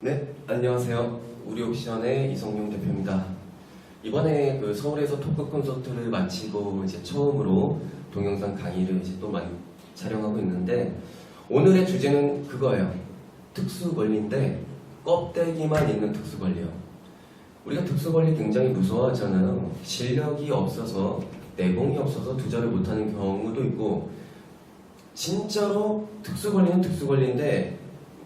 네, 안녕하세요. 우리 옥션의 이성용 대표입니다. 이번에 그 서울에서 토크 콘서트를 마치고 이제 처음으로 동영상 강의를 이제 또 많이 촬영하고 있는데 오늘의 주제는 그거예요. 특수 권리인데 껍데기만 있는 특수 권리요. 우리가 특수 권리 굉장히 무서워하잖아요. 실력이 없어서 내공이 없어서 투자를 못하는 경우도 있고 진짜로 특수 권리는 특수 권리인데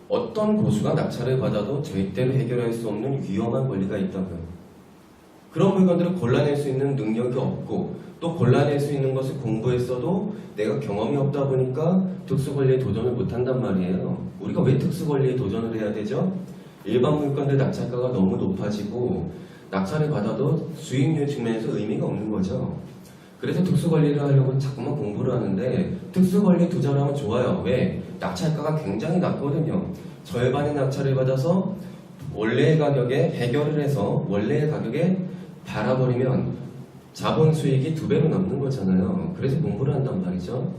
어떤 고수가 낙찰을 받아도 절대로 해결할 수 없는 위험한 권리가 있다고요. 그런 물건들을 골라낼 수 있는 능력이 없고 또 골라낼 수 있는 것을 공부했어도 내가 경험이 없다 보니까 특수 권리에 도전을 못한단 말이에요. 우리가 왜 특수 권리에 도전을 해야 되죠? 일반 물건들 낙찰가가 너무 높아지고 낙찰을 받아도 수익률 측면에서 의미가 없는 거죠. 그래서 특수 권리를 하려고 자꾸만 공부를 하는데 특수 권리 투자를 하면 좋아요. 왜? 낙찰가가 굉장히 낮거든요. 절반의 낙찰을 받아서 원래의 가격에 해결을 해서 원래의 가격에 팔아버리면 자본 수익이 두 배로 남는 거잖아요. 그래서 공부를 한단 말이죠.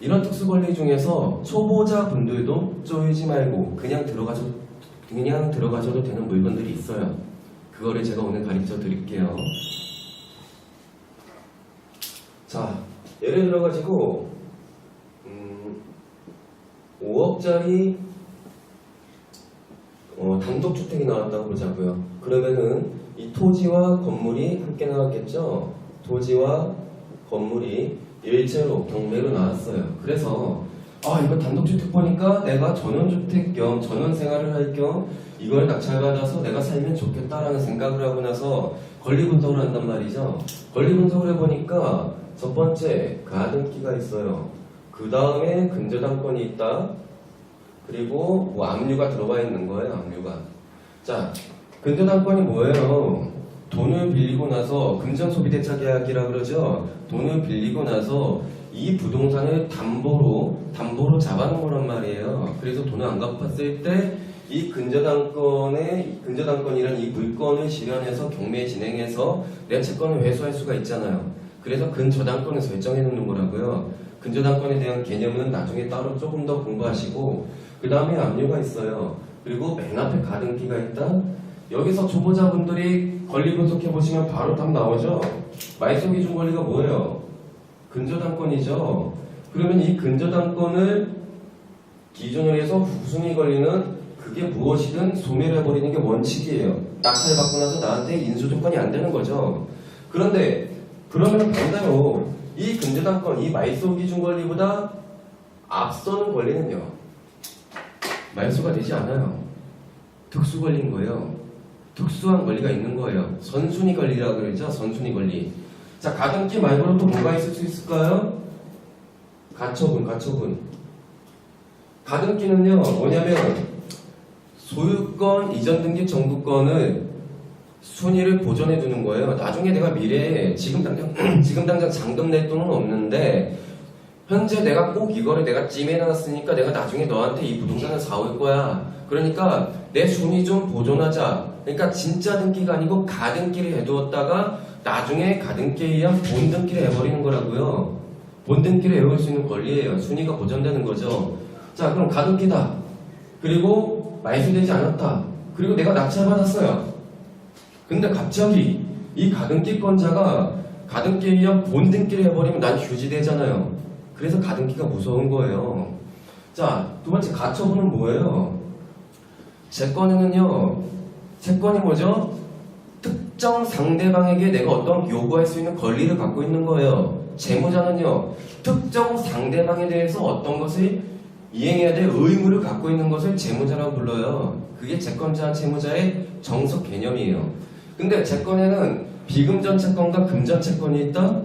이런 특수 권리 중에서 초보자 분들도 쪼이지 말고 그냥 들어가서 그냥 들어가셔도 되는 물건들이 있어요. 그거를 제가 오늘 가르쳐 드릴게요. 자, 예를 들어가지고 음, 5억짜리 어, 단독주택이 나왔다고 보자고요. 그러면은 이 토지와 건물이 함께 나왔겠죠? 토지와 건물이 일체로 경매로 나왔어요. 그래서 아 이거 단독주택 보니까 내가 전원주택 겸 전원생활을 할 겸 이걸 낙찰받아서 내가 살면 좋겠다라는 생각을 하고 나서 권리분석을 한단 말이죠. 권리분석을 해보니까 첫 번째 가등기가 있어요. 그 다음에 근저당권이 있다. 그리고 뭐 압류가 들어가 있는 거예요. 압류가. 자, 근저당권이 뭐예요? 돈을 빌리고 나서 금전소비대차 계약이라 그러죠. 돈을 빌리고 나서 이 부동산을 담보로 담보로 잡아놓은 거란 말이에요. 그래서 돈을 안 갚았을 때 이 근저당권의 근저당권이란 이 물건을 실현해서 경매 진행해서 내 채권을 회수할 수가 있잖아요. 그래서 근저당권을 설정해 놓는 거라고요. 근저당권에 대한 개념은 나중에 따로 조금 더 공부하시고 그 다음에 압류가 있어요. 그리고 맨 앞에 가등기가 있다. 여기서 초보자분들이 권리 분석해 보시면 바로 답 나오죠. 말소 기 준 권리가 뭐예요? 근저당권이죠. 그러면 이 근저당권을 기준으로 해서 후순위 권리는 그게 무엇이든 소멸해 버리는 게 원칙이에요. 낙찰 받고 나서 나한테 인수 조건이 안 되는 거죠. 그런데 그러면 반대로 이 근저당권, 이 말소 기준 권리보다 앞서는 권리는요. 말소가 되지 않아요. 특수 권리인 거예요. 특수한 권리가 있는 거예요. 선순위 권리라고 그러죠. 선순위 권리. 자, 가등기 말고는 또 뭐가 있을 수 있을까요? 가처분, 가처분. 가등기는요, 뭐냐면, 소유권 이전 등기 정부권을 순위를 보존해 두는 거예요. 나중에 내가 미래에 지금 당장 지금 당장 잔금 낼 돈은 없는데 현재 내가 꼭 이거를 내가 찜해놨으니까 내가 나중에 너한테 이 부동산을 사올 거야. 그러니까 내 순위 좀 보존하자. 그러니까 진짜 등기가 아니고 가등기를 해두었다가 나중에 가등기에 의한 본등기를 해버리는 거라고요. 본등기를 해올 수 있는 권리예요. 순위가 보존되는 거죠. 자, 그럼 가등기다. 그리고 말소되지 않았다. 그리고 내가 낙찰받았어요. 근데 갑자기 이 가등기권자가 가등기에 의한 본등기를 해버리면 난 휴지되잖아요. 그래서 가등기가 무서운 거예요. 자, 두 번째 가처분은 뭐예요? 채권에는요, 채권이 뭐죠? 특정 상대방에게 내가 어떤 요구할 수 있는 권리를 갖고 있는 거예요. 채무자는요, 특정 상대방에 대해서 어떤 것을 이행해야 될 의무를 갖고 있는 것을 채무자라고 불러요. 그게 채권자, 채무자의 정석 개념이에요. 근데 채권에는 비금전 채권과 금전 채권이 있다?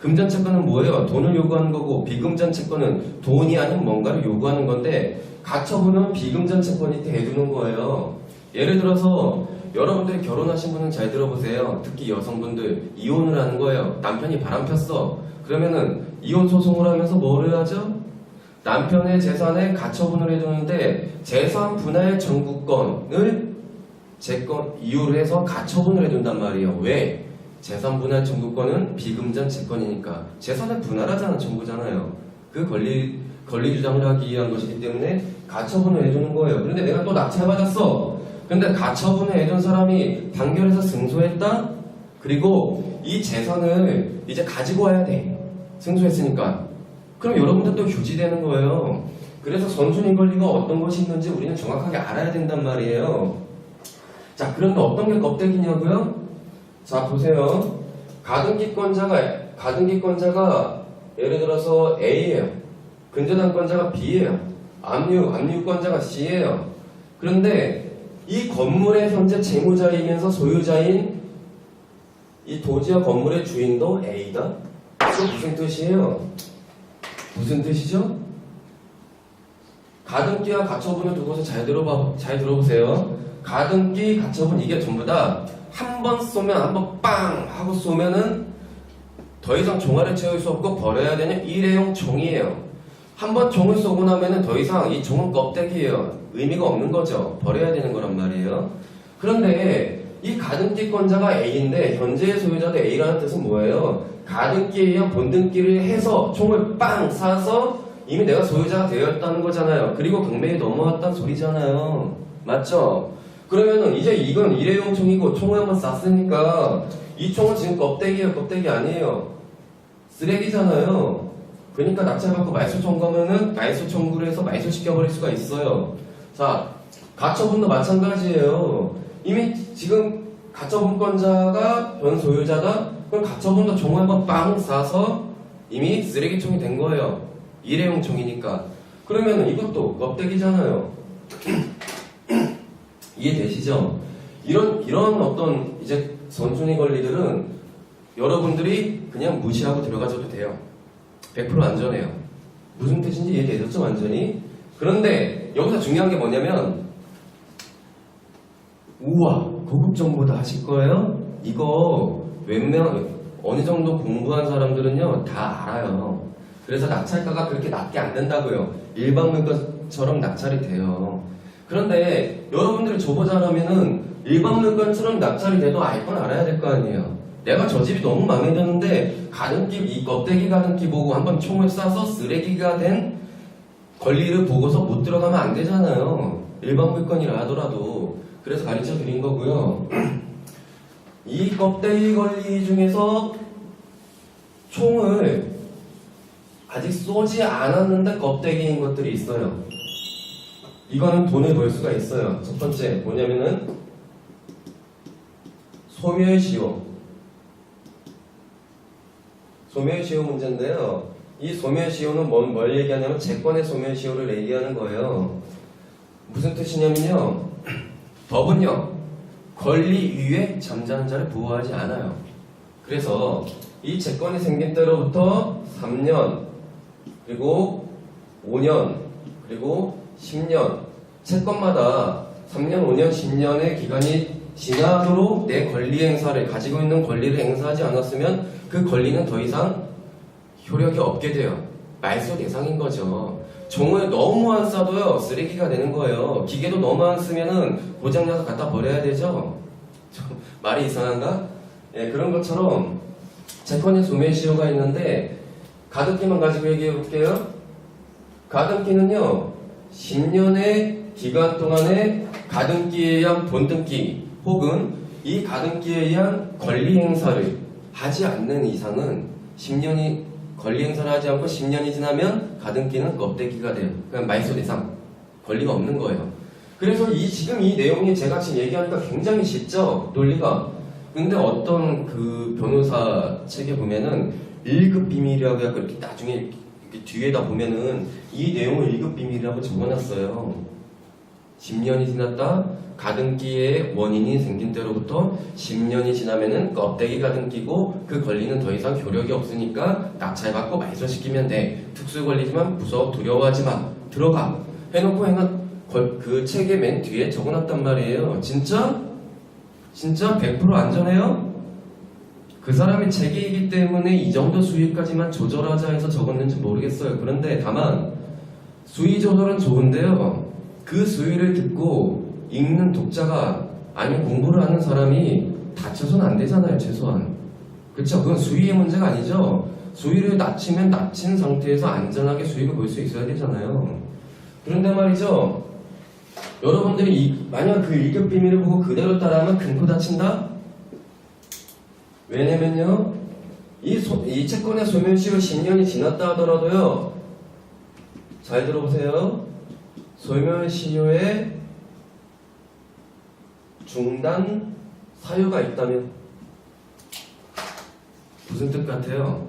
금전 채권은 뭐예요? 돈을 요구하는 거고 비금전 채권은 돈이 아닌 뭔가를 요구하는 건데 가처분은 비금전 채권이 대두는 거예요. 예를 들어서 여러분들이 결혼하신 분은 잘 들어보세요. 특히 여성분들 이혼을 하는 거예요. 남편이 바람 폈어. 그러면은 이혼 소송을 하면서 뭐를 하죠? 남편의 재산에 가처분을 해두는데 재산 분할 청구권을 채권 이유로 해서 가처분을 해둔단 말이에요. 왜? 재산 분할 청구권은 비금전 채권이니까 재산을 분할하자는 청구잖아요. 그 권리 권리 주장을 하기 위한 것이기 때문에 가처분을 해주는 거예요. 그런데 내가 또 낙찰받았어. 근데 가처분을 해준 사람이 단결해서 승소했다? 그리고 이 재산을 이제 가지고 와야 돼. 승소했으니까. 그럼 여러분들 또 휴지되는 거예요. 그래서 선순위 권리가 어떤 것이 있는지 우리는 정확하게 알아야 된단 말이에요. 자, 그런데 어떤 게 껍데기냐고요? 자, 보세요. 가등기권자가, 가등기권자가 예를 들어서 A예요. 근저당권자가 B예요. 압류, 압류권자가 C예요. 그런데 이 건물의 현재 채무자이면서 소유자인 이 도지와 건물의 주인도 A다? 이거 무슨 뜻이에요? 무슨 뜻이죠? 가등기와 가처분을 두고서 잘 들어봐, 잘 들어보세요. 가등기, 가처분 이게 전부 다 한 번 쏘면 한 번 빵 하고 쏘면은 더 이상 종아를 채울 수 없고 버려야 되는 일회용 종이에요. 한 번 종을 쏘고 나면은 더 이상 이 종은 껍데기예요. 의미가 없는 거죠. 버려야 되는 거란 말이에요. 그런데 이 가등기권자가 A인데 현재의 소유자도 A라는 뜻은 뭐예요? 가등기에 의한 본등기를 해서 총을 빵 쏴서 이미 내가 소유자가 되었다는 거잖아요. 그리고 경매에 넘어왔다는 소리잖아요. 맞죠? 그러면은 이제 이건 일회용 총이고 총을 한번 쐈으니까 이 총은 지금 껍데기예요, 껍데기 아니에요. 쓰레기잖아요. 그러니까 낙찰받고 말소 청구하면은 말소 청구를 해서 말소 시켜버릴 수가 있어요. 자, 가처분도 마찬가지예요. 이미 지금 가처분권자가 현 소유자다? 그럼 가처분도 총을 한번 빵 쏴서 이미 쓰레기총이 된 거예요. 일회용 총이니까. 그러면은 이것도 껍데기잖아요. 이해되시죠? 이런 이런 어떤 이제 선순위 권리들은 여러분들이 그냥 무시하고 들어가셔도 돼요. 100% 안전해요. 무슨 뜻인지 이해되셨죠, 완전히? 그런데 여기서 중요한 게 뭐냐면 우와 고급 정보다 하실 거예요? 이거 웬명 어느 정도 공부한 사람들은요 다 알아요. 그래서 낙찰가가 그렇게 낮게 안 된다고요. 일반 물건처럼 낙찰이 돼요. 그런데 여러분들이 저보 잘하면은 일반 물건처럼 낙찰이 돼도 알 건 알아야 될 거 아니에요. 내가 저 집이 너무 마음에 드는데 가등기 이 껍데기 가등기 보고 한번 총을 쏴서 쓰레기가 된 권리를 보고서 못 들어가면 안 되잖아요. 일반 물건이라 하더라도 그래서 가르쳐 드린 거고요. 이 껍데기 권리 중에서 총을 아직 쏘지 않았는데 껍데기인 것들이 있어요. 이거는 돈을 벌 수가 있어요. 첫 번째 뭐냐면은 소멸시효. 소멸시효 문제인데요. 이 소멸시효는 뭘, 뭘 얘기하냐면 채권의 소멸시효를 얘기하는 거예요. 무슨 뜻이냐면요. 법은요. 권리 위에 잠자는 자를 보호하지 않아요. 그래서 이 채권이 생긴 때로부터 3년 그리고 5년 그리고 10년 채권마다 3년, 5년, 10년의 기간이 지나도록 내 권리 행사를 가지고 있는 권리를 행사하지 않았으면 그 권리는 더 이상 효력이 없게 돼요. 말소 대상인 거죠. 종을 너무 안 싸도요 쓰레기가 되는 거예요. 기계도 너무 안 쓰면은 고장나서 갖다 버려야 되죠. 좀 말이 이상한가? 예, 그런 것처럼 채권의 소멸시효가 있는데 가등기만 가지고 얘기해 볼게요. 가등기는요 10년의 기간 동안에 가등기에 의한 본등기 혹은 이 가등기에 의한 권리 행사를 하지 않는 이상은 10년이 권리 행사를 하지 않고 10년이 지나면 가등기는 껍데기가 돼요. 그냥 말소 대상 권리가 없는 거예요. 그래서 이 지금 이 내용이 제가 지금 얘기하니까 굉장히 쉽죠 논리가. 근데 어떤 그 변호사 책에 보면은 1급 비밀이라고 해서 이렇게 나중에 뒤에다 보면은 이 내용을 1급 비밀이라고 적어놨어요. 10년이 지났다 가등기의 원인이 생긴 때로부터 10년이 지나면은 껍데기 가등기고 그 권리는 더 이상 효력이 없으니까 낙찰받고 말소시키면 돼. 특수 권리지만 무서워 두려워하지 마. 들어가. 해놓고 해놓 그 책의 맨 뒤에 적어놨단 말이에요. 진짜? 진짜 100% 안전해요? 그 사람이 책이기 때문에 이 정도 수위까지만 조절하자 해서 적었는지 모르겠어요. 그런데 다만 수위 조절은 좋은데요. 그 수위를 듣고 읽는 독자가 아니면 공부를 하는 사람이 다쳐서는 안 되잖아요. 최소한. 그렇죠? 그건 수위의 문제가 아니죠. 수위를 낮추면 낮춘 상태에서 안전하게 수익을 볼 수 있어야 되잖아요. 그런데 말이죠. 여러분들이 이- 만약 그 일격 비밀을 보고 그대로 따라하면 금고 다친다? 왜냐면요. 이, 소- 이 채권의 소멸시효 10년이 지났다 하더라도요. 잘 들어보세요. 소멸시효의 중단 사유가 있다면 무슨 뜻 같아요?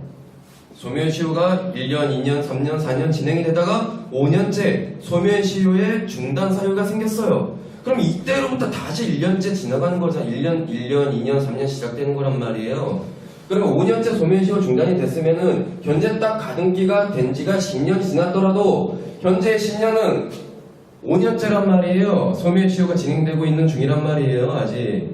소멸시효가 1년, 2년, 3년, 4년 진행이 되다가 5년째 소멸시효의 중단 사유가 생겼어요. 그럼 이때로부터 다시 1년째 지나가는 거잖아. 1년, 1년, 2년, 3년 시작되는 거란 말이에요. 그러면 5년째 소멸시효 중단이 됐으면은 현재 딱 가등기가 된 지가 10년이 지났더라도 현재 10년은 5년째란 말이에요. 소멸시효가 진행되고 있는 중이란 말이에요. 아직.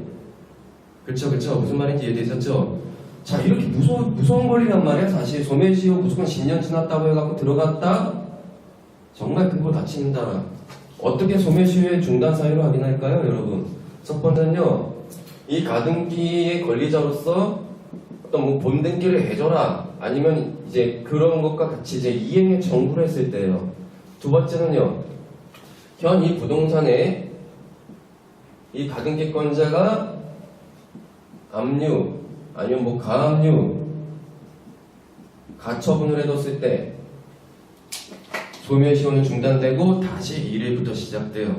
그쵸, 그쵸. 무슨 말인지 이해되셨죠? 자, 이렇게 무서운, 무서운 권리란 말이야. 사실 소멸시효 무조건 10년 지났다고 해갖고 들어갔다? 정말 큰거 다친다. 어떻게 소멸시효의 중단 사유를 확인할까요, 여러분? 첫 번째는요, 이 가등기의 권리자로서 어떤 뭐 본등기를 해줘라. 아니면 이제 그런 것과 같이 이제 이행의 청구를 했을 때예요. 두 번째는요, 현 이 부동산에 이 가등기권자가 압류 아니면 뭐 가압류 가처분을 해뒀을 때 소멸시효는 중단되고 다시 1일부터 시작돼요.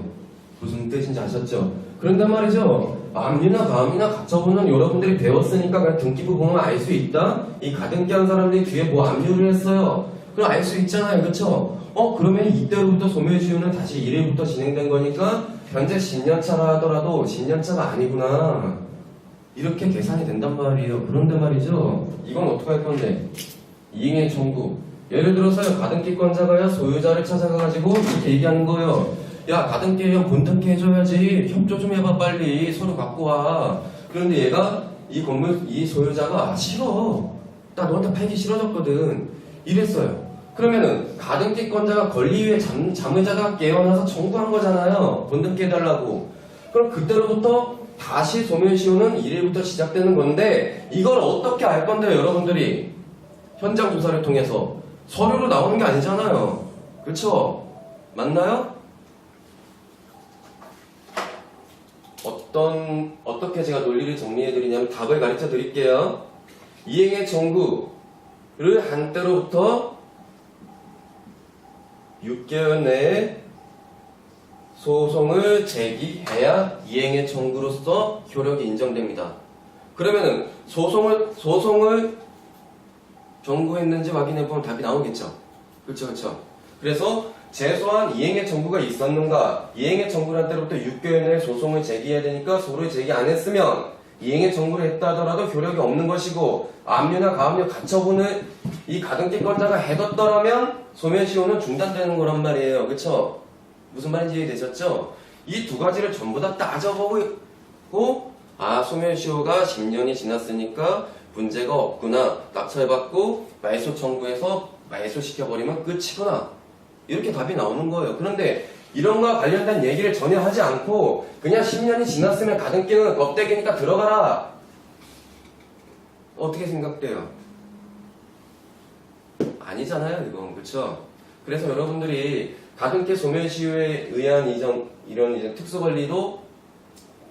무슨 뜻인지 아셨죠? 그런데 말이죠. 압류나 가압류나 가처분은 여러분들이 배웠으니까 그냥 등기부 보면 알 수 있다. 이 가등기 한 사람들이 뒤에 뭐 압류를 했어요. 그럼 알 수 있잖아요, 그렇죠? 어 그러면 이때로부터 소멸시효는 다시 1일부터 진행된 거니까 현재 10년 차라 하더라도 10년 차가 아니구나. 이렇게 계산이 된단 말이에요. 그런데 말이죠. 이건 어떻게 할 건데? 이행의 청구. 예를 들어서요, 가등기권자가요, 소유자를 찾아가가지고 이렇게 얘기하는 거예요. 야, 가등기 형 본등기 해줘야지. 협조 좀 해봐, 빨리. 서로 갖고 와. 그런데 얘가 이 건물, 이 소유자가 아, 싫어. 나 너한테 팔기 싫어졌거든. 이랬어요. 그러면은 가등기권자가 권리 위에 잠, 잠의자가 깨어나서 청구한 거잖아요. 본등기 해달라고. 그럼 그때로부터 다시 소멸시효는 1일부터 시작되는 건데 이걸 어떻게 알 건데요, 여러분들이? 현장 조사를 통해서 서류로 나오는 게 아니잖아요. 그렇죠? 맞나요? 어떤 어떻게 제가 논리를 정리해 드리냐면 답을 가르쳐 드릴게요. 이행의 청구를 한 때로부터 6개월 내에 소송을 제기해야 이행의 청구로서 효력이 인정됩니다. 그러면은 소송을 소송을 경고했는지 확인해 보면 답이 나오겠죠. 그렇죠, 그렇죠. 그래서 최소한 이행의 청구가 있었는가? 이행의 한 때로부터 6개월 내에 소송을 제기해야 되니까 소를 제기 안 했으면 이행의 청구를 했다 하더라도 효력이 없는 것이고 압류나 가압류 가처분을 이 가등기권자가 해뒀더라면 소멸시효는 중단되는 거란 말이에요. 그렇죠? 무슨 말인지 이해되셨죠? 이 두 가지를 전부 다 따져보고 아 소멸시효가 10년이 지났으니까 문제가 없구나. 낙찰받고 말소 청구해서 말소 시켜버리면 끝이구나. 이렇게 답이 나오는 거예요. 그런데 이런 거와 관련된 얘기를 전혀 하지 않고 그냥 10년이 지났으면 가등기는 껍데기니까 들어가라. 어떻게 생각돼요? 아니잖아요 이건. 그렇죠? 그래서 여러분들이 가등기 소멸시효에 의한 이전, 이런 이제 특수관리도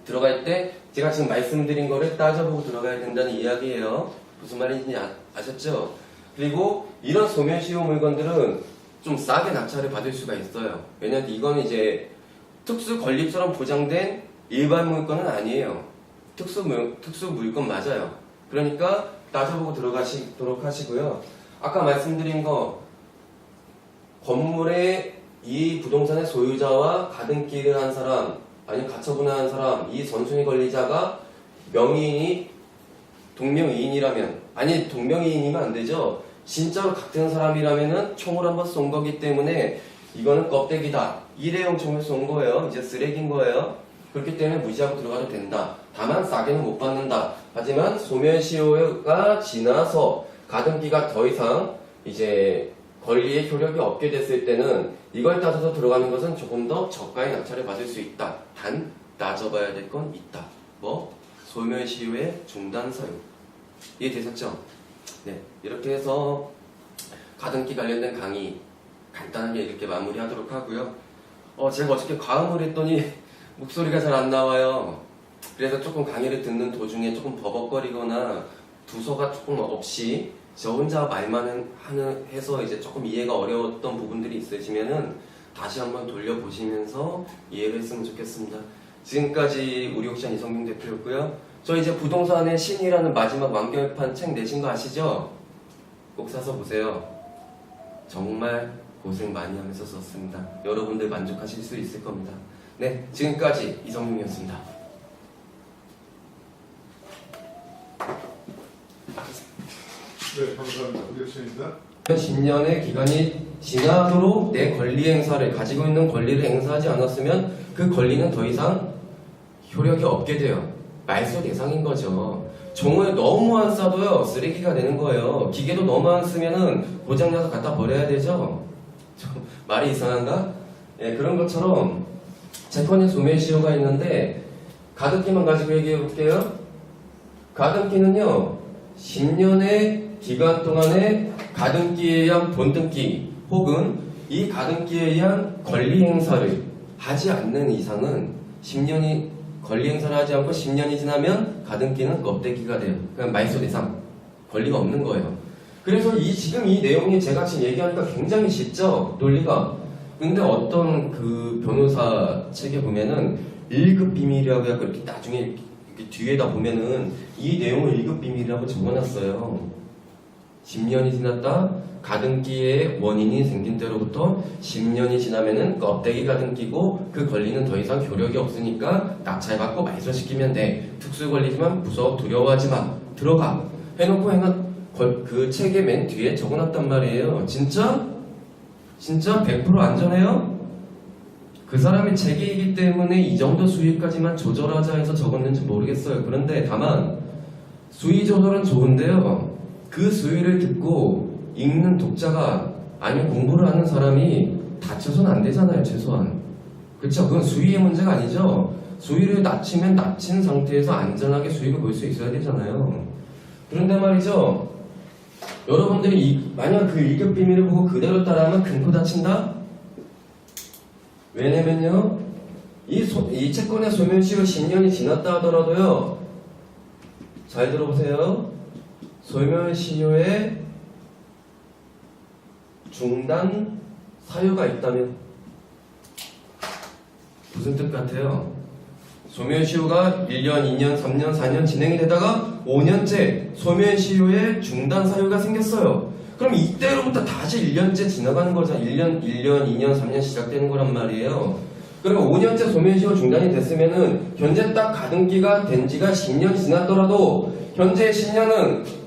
들어갈 때 제가 지금 말씀드린 거를 따져보고 들어가야 된다는 이야기예요. 무슨 말인지 아, 아셨죠? 그리고 이런 소멸시효 물건들은 좀 싸게 낙찰을 받을 수가 있어요. 왜냐면 이건 이제 특수 건립처럼 보장된 일반 물건은 아니에요. 특수 물, 특수 물건 맞아요. 그러니까 따져보고 들어가시도록 하시고요. 아까 말씀드린 거 건물의 이 부동산의 소유자와 가등기를 한 사람, 아니면 가처분을 한 사람, 이 전순위 권리자가 명의인이 동명이인이라면, 아니 동명이인이면 안 되죠. 진짜로 같은 사람이라면은 총을 한번 쏜 거기 때문에 이거는 껍데기다. 일회용 총을 쏜 거예요. 이제 쓰레기인 거예요. 그렇기 때문에 무시하고 들어가도 된다. 다만 싸게는 못 받는다. 하지만 소멸시효가 지나서 가등기가 더 이상 이제 권리의 효력이 없게 됐을 때는 이걸 따져서 들어가는 것은 조금 더 저가의 낙찰을 받을 수 있다. 단 따져봐야 될 건 있다. 뭐 소멸시효의 중단 사유. 이해되셨죠? 네, 이렇게 해서 가등기 관련된 강의 간단하게 이렇게 마무리하도록 하고요. 어, 제가 어저께 과음을 했더니 목소리가 잘 안 나와요. 그래서 조금 강의를 듣는 도중에 조금 버벅거리거나 두서가 조금 없이 저 혼자 말만 하는 해서 이제 조금 이해가 어려웠던 부분들이 있으시면은 다시 한번 돌려보시면서 이해를 했으면 좋겠습니다. 지금까지 우리 옥션 이성균 대표였고요. 저 이제 부동산의 신이라는 마지막 완결판 책 내신 거 아시죠? 꼭 사서 보세요. 정말 고생 많이 하면서 썼습니다. 여러분들 만족하실 수 있을 겁니다. 네, 지금까지 이성균이었습니다. 네, 감사합니다. 우리 학생입니다. 10년의 기간이 지나도록 내 권리 행사를 가지고 있는 권리를 행사하지 않았으면 그 권리는 더 이상 효력이 없게 돼요. 말소 대상인 거죠. 종을 너무 안 써도요 쓰레기가 되는 거예요. 기계도 너무 안 쓰면은 고장나서 갖다 버려야 되죠. 좀 말이 이상한가? 예, 그런 것처럼 재건의 소멸시효가 있는데 가등기만 가지고 얘기해 볼게요. 가등기는요 10년의 기간 동안에 가등기에 의한 본등기 혹은 이 가등기에 의한 권리 행사를 하지 않는 이상은 10년이 권리 행사를 하지 않고 10년이 지나면 가등기는 껍데기가 돼요. 그냥 말소 대상 권리가 없는 거예요. 그래서 이 지금 이 내용이 제가 지금 얘기하니까 굉장히 쉽죠 논리가. 근데 어떤 그 변호사 책에 보면은 1급 비밀이라고 해서 이렇게 나중에 이렇게 뒤에다 보면은 이 내용을 1급 비밀이라고 적어놨어요. 10년이 지났다 가등기의 원인이 생긴 때로부터 10년이 지나면은 껍데기 가등기고 그 권리는 더 이상 효력이 없으니까 낙찰받고 말소시키면 돼. 특수 권리지만 무서워 두려워하지 마. 들어가. 해놓고 걸- 그 책의 맨 뒤에 적어놨단 말이에요. 진짜? 진짜 100% 안전해요? 그 사람의 책이기 때문에 이 정도 수위까지만 조절하자 해서 적었는지 모르겠어요. 그런데 다만 수위 조절은 좋은데요 그 수위를 듣고 읽는 독자가 아니면 공부를 하는 사람이 다쳐서는 안 되잖아요 최소한. 그쵸? 그건 수위의 문제가 아니죠. 수위를 낮추면 낮춘 상태에서 안전하게 수익을 볼 수 있어야 되잖아요. 그런데 말이죠. 여러분들이 이- 만약 그 일격 비밀을 보고 그대로 따라하면 금코 다친다? 왜냐면요. 이, 소- 이 채권의 소멸시효 10년이 지났다 하더라도요. 잘 들어보세요 소멸시효에 중단 사유가 있다면 무슨 뜻 같아요? 소멸시효가 1년, 2년, 3년, 4년 진행이 되다가 5년째 소멸시효에 중단 사유가 생겼어요. 그럼 이때로부터 다시 1년째 지나가는 거잖아. 1년, 1년, 2년, 3년 시작되는 거란 말이에요. 그러면 5년째 소멸시효 중단이 됐으면은 현재 딱 가등기가 된 지가 10년이 지났더라도 현재 10년은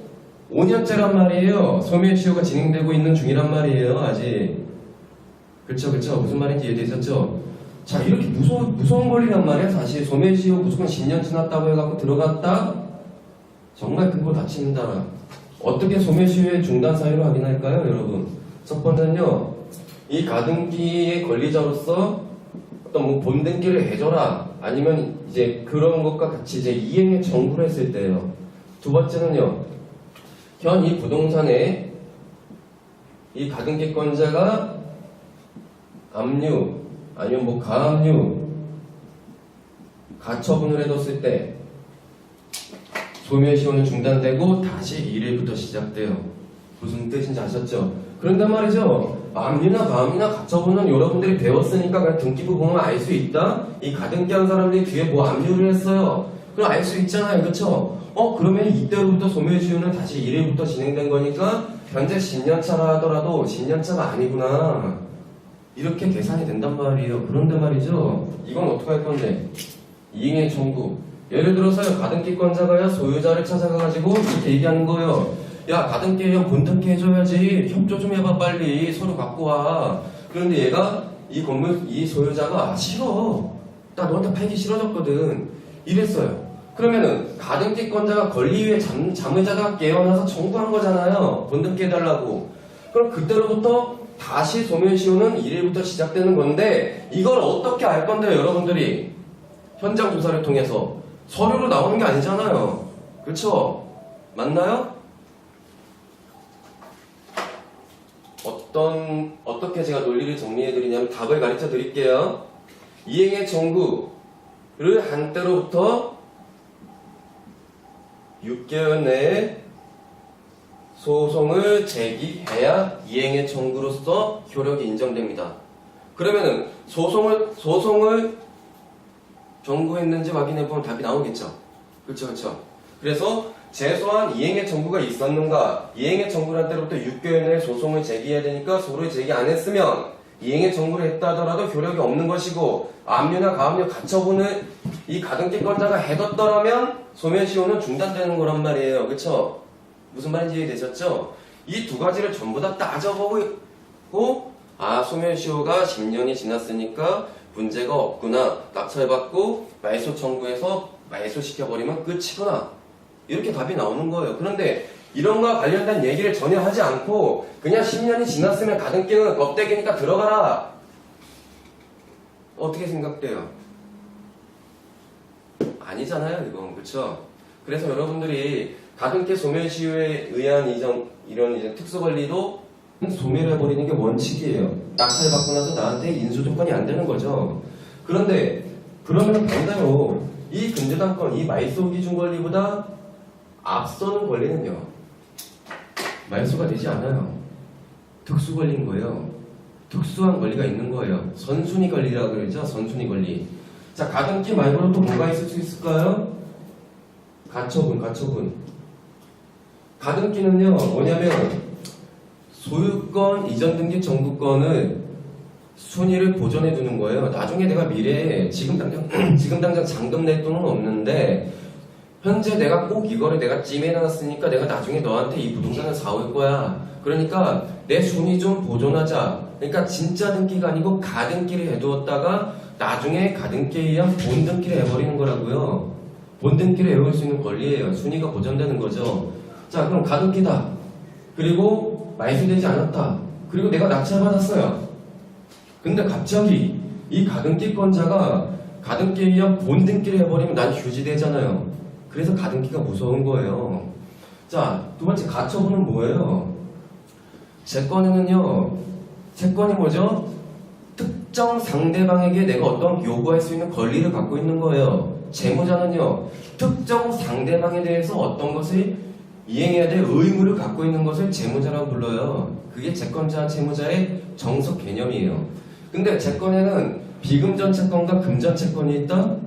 5년째란 말이에요. 소멸시효가 진행되고 있는 중이란 말이에요. 아직. 그쵸, 그쵸. 무슨 말인지 이해되셨죠? 자, 이렇게 무서운, 무서운 권리란 말이야. 사실 소멸시효 무조건 10년 지났다고 해갖고 들어갔다? 정말 큰거 다친다. 어떻게 소멸시효의 중단 사유를 확인할까요, 여러분? 첫 번째는요, 이 가등기의 권리자로서 어떤 뭐 본등기를 해줘라. 아니면 이제 그런 것과 같이 이제 이행의 청구를 했을 때예요. 두 번째는요, 현 이 부동산에 이 가등기권자가 압류 아니면 뭐 가압류 가처분을 해뒀을 때 소멸시효는 중단되고 다시 1일부터 시작돼요. 무슨 뜻인지 아셨죠? 그런데 말이죠. 압류나 가압류나 가처분은 여러분들이 배웠으니까 그냥 등기부 보면 알 수 있다. 이 가등기한 사람들이 뒤에 뭐 압류를 했어요. 그럼 알 수 있잖아요, 그렇죠? 어 그러면 이때로부터 소멸시효는 다시 1일부터 진행된 거니까 현재 10년 차라 하더라도 10년 차가 아니구나. 이렇게 계산이 된단 말이에요. 그런데 말이죠. 이건 어떻게 할 건데? 이행의 청구. 예를 들어서요, 가등기권자가요, 소유자를 찾아가가지고 이렇게 얘기하는 거예요. 야, 가등기에 형 본등기 해줘야지. 협조 좀 해봐, 빨리. 서류 갖고 와. 그런데 얘가 이 건물, 이 소유자가 싫어. 나 너한테 팔기 싫어졌거든. 이랬어요. 그러면은 가등기권자가 권리 위에 잠, 잠의자가 깨어나서 청구한 거잖아요. 본등기 해달라고. 그럼 그때로부터 다시 소멸시효는 1일부터 시작되는 건데 이걸 어떻게 알 건데요 여러분들이 현장 조사를 통해서 서류로 나오는 게 아니잖아요 그쵸? 맞나요? 어, 어떤 어떻게 제가 논리를 정리해 드리냐면 답을 가르쳐 드릴게요. 이행의 청구를 한 때로부터 6개월 내에 소송을 제기해야 이행의 청구로서 효력이 인정됩니다. 그러면은 소송을 소송을 청구했는지 확인해 보면 답이 나오겠죠. 그렇죠, 그렇죠. 그래서 최소한 이행의 청구가 있었는가? 이행의 청구를 한 때로부터 6개월 내에 소송을 제기해야 되니까 소를 제기 안 했으면 이행의 청구를 했다 하더라도 효력이 없는 것이고 압류나 가압류 가처분을 이 가등기 건자가 해뒀더라면 소멸시효는 중단되는 거란 말이에요. 그렇죠? 무슨 말인지 이해되셨죠? 이 두 가지를 전부 다 따져보고 아 소멸시효가 10년이 지났으니까 문제가 없구나 낙찰받고 말소 청구해서 말소시켜버리면 끝이구나 이렇게 답이 나오는 거예요 그런데 이런 거와 관련된 얘기를 전혀 하지 않고 그냥 10년이 지났으면 가등기는 껍데기니까 들어가라 어떻게 생각돼요? 아니잖아요 이건 그렇죠? 그래서 여러분들이 가등기 소멸 시효에 의한 이전, 이런 이제 특수관리도 소멸해 버리는 게 원칙이에요. 낙찰받고 나서 나한테 인수 조건이 안 되는 거죠. 그런데 그러면 반대로 이 근저당권, 이 말소 기준 권리보다 앞서는 권리는요. 말소가 되지 않아요. 특수 권리인 거예요. 특수한 권리가 있는 거예요. 선순위 권리라고 그러죠. 선순위 권리. 자, 가등기 말고는 또 뭐가 있을 수 있을까요? 가처분, 가처분. 가등기는요, 뭐냐면, 소유권 이전 등기 정부권을 순위를 보존해 두는 거예요. 나중에 내가 미래에 지금 당장 지금 당장 잔금 낼 돈은 없는데 현재 내가 꼭 이거를 내가 찜해놨으니까 내가 나중에 너한테 이 부동산을 사올 거야. 그러니까 내 순위 좀 보존하자. 그러니까 진짜 등기가 아니고 가등기를 해두었다가 나중에 가등기에 의한 본등기를 해버리는 거라고요. 본등기를 해올 수 있는 권리예요. 순위가 보존되는 거죠. 자, 그럼 가등기다. 그리고 말소되지 않았다. 그리고 내가 낙찰받았어요. 근데 갑자기 이 가등기권자가 가등기에 의한 본등기를 해버리면 난 휴지되잖아요. 그래서 가등기가 무서운 거예요. 자, 두 번째 가처분은 뭐예요? 채권에는요, 채권이 뭐죠? 특정 상대방에게 내가 어떤 요구할 수 있는 권리를 갖고 있는 거예요. 채무자는요, 특정 상대방에 대해서 어떤 것을 이행해야 될 의무를 갖고 있는 것을 채무자라고 불러요. 그게 채권자, 채무자의 정석 개념이에요. 근데 채권에는 비금전 채권과 금전 채권이 있다?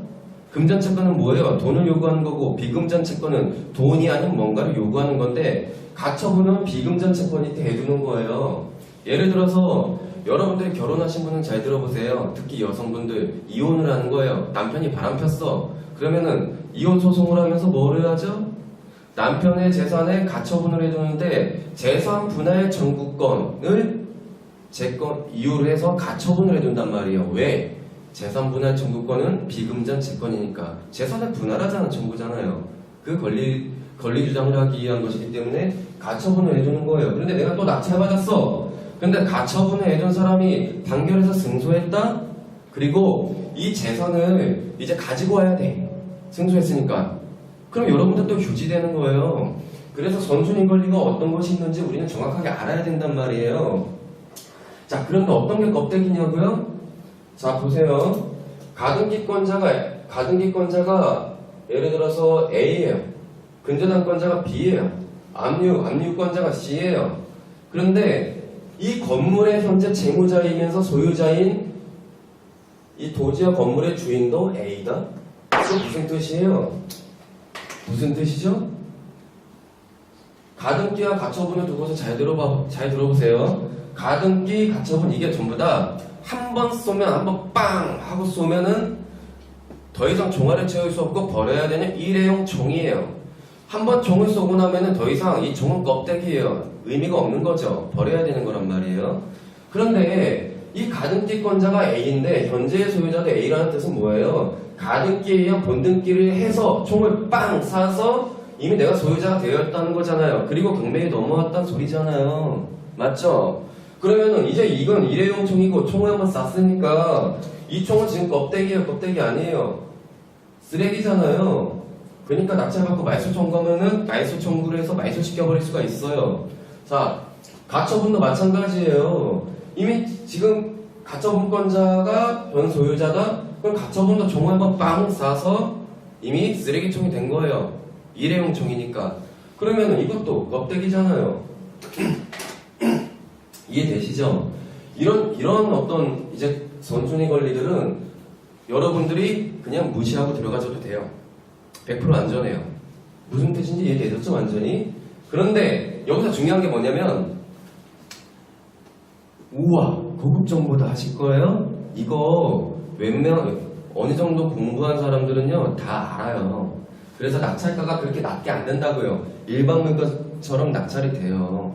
금전 채권은 뭐예요? 돈을 요구하는 거고 비금전 채권은 돈이 아닌 뭔가를 요구하는 건데 가처분은 비금전 채권이 대두는 거예요. 예를 들어서 여러분들이 결혼하신 분은 잘 들어보세요. 특히 여성분들 이혼을 하는 거예요. 남편이 바람 폈어. 그러면은 이혼 소송을 하면서 뭐를 하죠? 남편의 재산에 가처분을 해두는데 재산 분할 청구권을 채권 이유로 해서 가처분을 해둔단 말이에요. 왜? 재산 분할 청구권은 비금전 채권이니까 재산을 분할하자는 청구잖아요. 그 권리 권리 주장을 하기 위한 것이기 때문에 가처분을 해두는 거예요. 그런데 내가 또 낙찰받았어. 근데 가처분을 해둔 사람이 판결에서 승소했다. 그리고 이 재산을 이제 가지고 와야 돼. 승소했으니까. 그럼 여러분들 또 휴지되는 거예요. 그래서 선순위 권리가 어떤 것이 있는지 우리는 정확하게 알아야 된단 말이에요. 자, 그런데 어떤 게 껍데기냐고요? 자, 보세요. 가등기권자가, 가등기권자가 예를 들어서 A예요. 근저당권자가 B예요. 압류, 압류권자가 C예요. 그런데 이 건물의 현재 채무자이면서 소유자인 이 도지와 건물의 주인도 A다? 이게 무슨 뜻이에요? 무슨 뜻이죠? 가등기와 가처분을 두고서 잘 들어봐, 잘 들어보세요. 가등기, 가처분 이게 전부 다 한 번 쏘면 한 번 빵 하고 쏘면은 더 이상 종알을 채울 수 없고 버려야 되는 일회용 종이에요. 한 번 종을 쏘고 나면은 더 이상 이 종은 껍데기예요. 의미가 없는 거죠. 버려야 되는 거란 말이에요. 그런데 이 가등기권자가 A인데 현재의 소유자도 A라는 뜻은 뭐예요? 가등기에 의한 본등기를 해서 총을 빵 쏴서 이미 내가 소유자가 되었다는 거잖아요. 그리고 경매에 넘어왔다는 소리잖아요. 맞죠? 그러면은 이제 이건 일회용 총이고 총을 한번 쐈으니까 이 총은 지금 껍데기예요, 껍데기 아니에요. 쓰레기잖아요. 그러니까 낙찰받고 말소 청구하면은 말소 청구를 해서 말소 시켜버릴 수가 있어요. 자, 가처분도 마찬가지예요. 이미 지금 가처분권자가 변 소유자다? 그럼 가처분도 종 한번 빵 싸서 이미 쓰레기통이 된 거예요. 일회용 총이니까. 그러면 이것도 껍데기잖아요. 이해되시죠? 이런 이런 어떤 이제 선순위 권리들은 여러분들이 그냥 무시하고 들어가셔도 돼요. 100% 안전해요. 무슨 뜻인지 이해되셨죠, 완전히? 그런데 여기서 중요한 게 뭐냐면 우와, 고급 정보다 하실 거예요? 이거 웬만 어느 정도 공부한 사람들은요 다 알아요. 그래서 낙찰가가 그렇게 낮게 안 된다고요. 일반 물건처럼 낙찰이 돼요.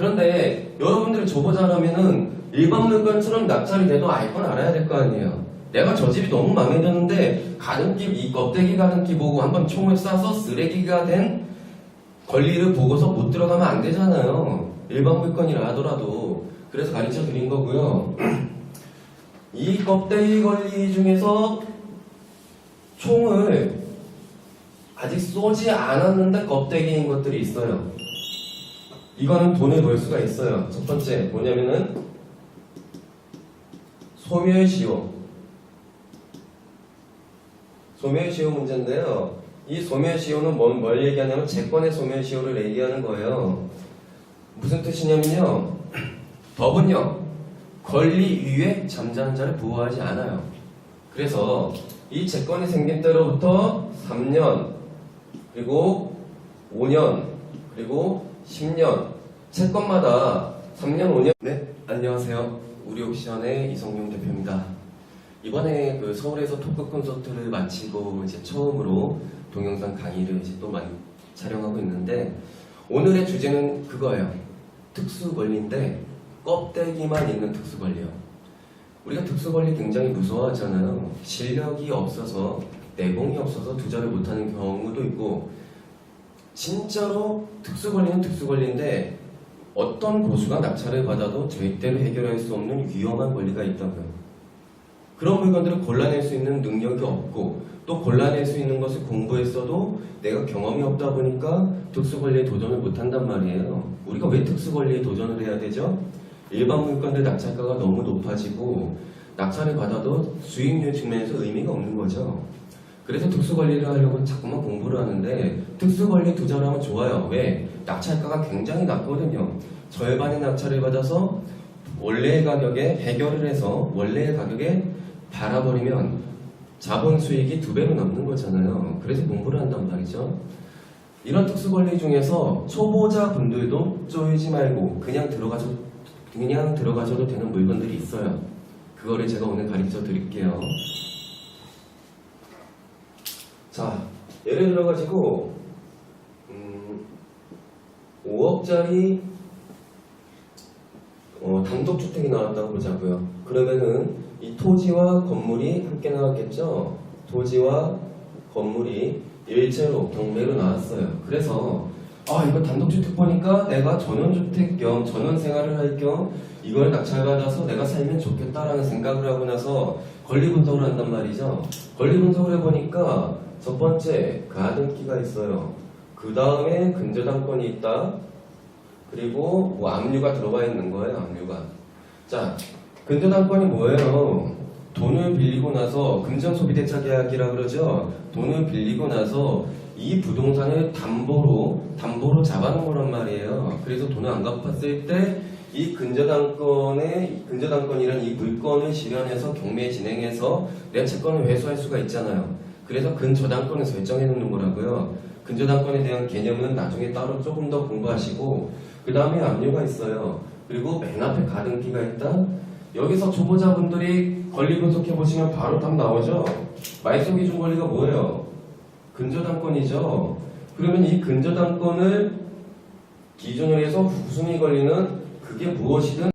그런데 여러분들이 저거 잘하면은 일반 물건처럼 낙찰이 돼도 알건 알아야 될 거 아니에요. 내가 저 집이 너무 마음에 드는데 가등기 이 껍데기 가등기 보고 한번 총을 쏴서 쓰레기가 된 권리를 보고서 못 들어가면 안 되잖아요. 일반 물건이라 하더라도 그래서 가르쳐 드린 거고요. 이 껍데기 권리 중에서 총을 아직 쏘지 않았는데 껍데기인 것들이 있어요. 이거는 돈을 벌 수가 있어요. 첫 번째 뭐냐면은 소멸시효. 소멸시효 문제인데요. 이 소멸시효는 뭘, 뭘 얘기하냐면 채권의 소멸시효를 얘기하는 거예요. 무슨 뜻이냐면요. 법은요. 권리 위에 잠자는 자를 보호하지 않아요. 그래서 이 채권이 생긴 때로부터 3년, 그리고 5년, 그리고 10년, 채권마다 3년, 5년. 네, 안녕하세요. 우리 옥션의 이성용 대표입니다. 이번에 그 서울에서 토크 콘서트를 마치고 이제 처음으로 동영상 강의를 이제 또 많이 촬영하고 있는데 오늘의 주제는 그거예요. 특수 권리인데 껍데기만 있는 특수 권리요. 우리가 특수 권리 굉장히 무서워하잖아요. 실력이 없어서 내공이 없어서 투자를 못하는 경우도 있고 진짜로 특수 권리는 특수 권리인데 어떤 고수가 낙찰을 받아도 절대로 해결할 수 없는 위험한 권리가 있다고요. 그런 물건들을 골라낼 수 있는 능력이 없고 또 골라낼 수 있는 것을 공부했어도 내가 경험이 없다 보니까 특수 권리에 도전을 못한단 말이에요. 우리가 왜 특수 권리에 도전을 해야 되죠? 일반 물건들 낙찰가가 너무 높아지고 낙찰을 받아도 수익률 측면에서 의미가 없는 거죠. 그래서 특수 관리를 하려고 자꾸만 공부를 하는데 특수 관리 투자를 하면 좋아요. 왜? 낙찰가가 굉장히 낮거든요. 절반의 낙찰을 받아서 원래의 가격에 해결을 해서 원래의 가격에 팔아버리면 자본 수익이 두 배로 남는 거잖아요. 그래서 공부를 한단 말이죠. 이런 특수 관리 중에서 초보자 분들도 쪼이지 말고 그냥 들어가셔 그냥 들어가셔도 되는 물건들이 있어요. 그거를 제가 오늘 가르쳐 드릴게요. 자, 예를 들어가지고 음, 5억짜리 어, 단독주택이 나왔다고 보자고요. 그러면은 이 토지와 건물이 함께 나왔겠죠. 토지와 건물이 일체로 경매로 나왔어요. 그래서 아 이거 단독주택 보니까 내가 전원주택 겸 전원생활을 할 겸 이걸 낙찰받아서 내가 살면 좋겠다라는 생각을 하고 나서 권리분석을 한단 말이죠. 권리분석을 해보니까 첫 번째 가등기가 있어요. 그 다음에 근저당권이 있다. 그리고 뭐 압류가 들어가 있는 거예요. 압류가. 자, 근저당권이 뭐예요? 돈을 빌리고 나서 금전소비대차 계약이라 그러죠. 돈을 빌리고 나서 이 부동산을 담보로 담보로 잡아놓은 거란 말이에요. 그래서 돈을 안 갚았을 때 이 근저당권의 근저당권이라는 이 물건을 실현해서 경매 진행해서 내 채권을 회수할 수가 있잖아요. 그래서 근저당권을 설정해 놓는 거라고요. 근저당권에 대한 개념은 나중에 따로 조금 더 공부하시고 그 다음에 압류가 있어요. 그리고 맨 앞에 가등기가 있다. 여기서 초보자분들이 권리 분석해 보시면 바로 답 나오죠. 말소 기준 권리가 뭐예요? 근저당권이죠. 그러면 이 근저당권을 기준으로 해서 후순위 권리는 그게 무엇이든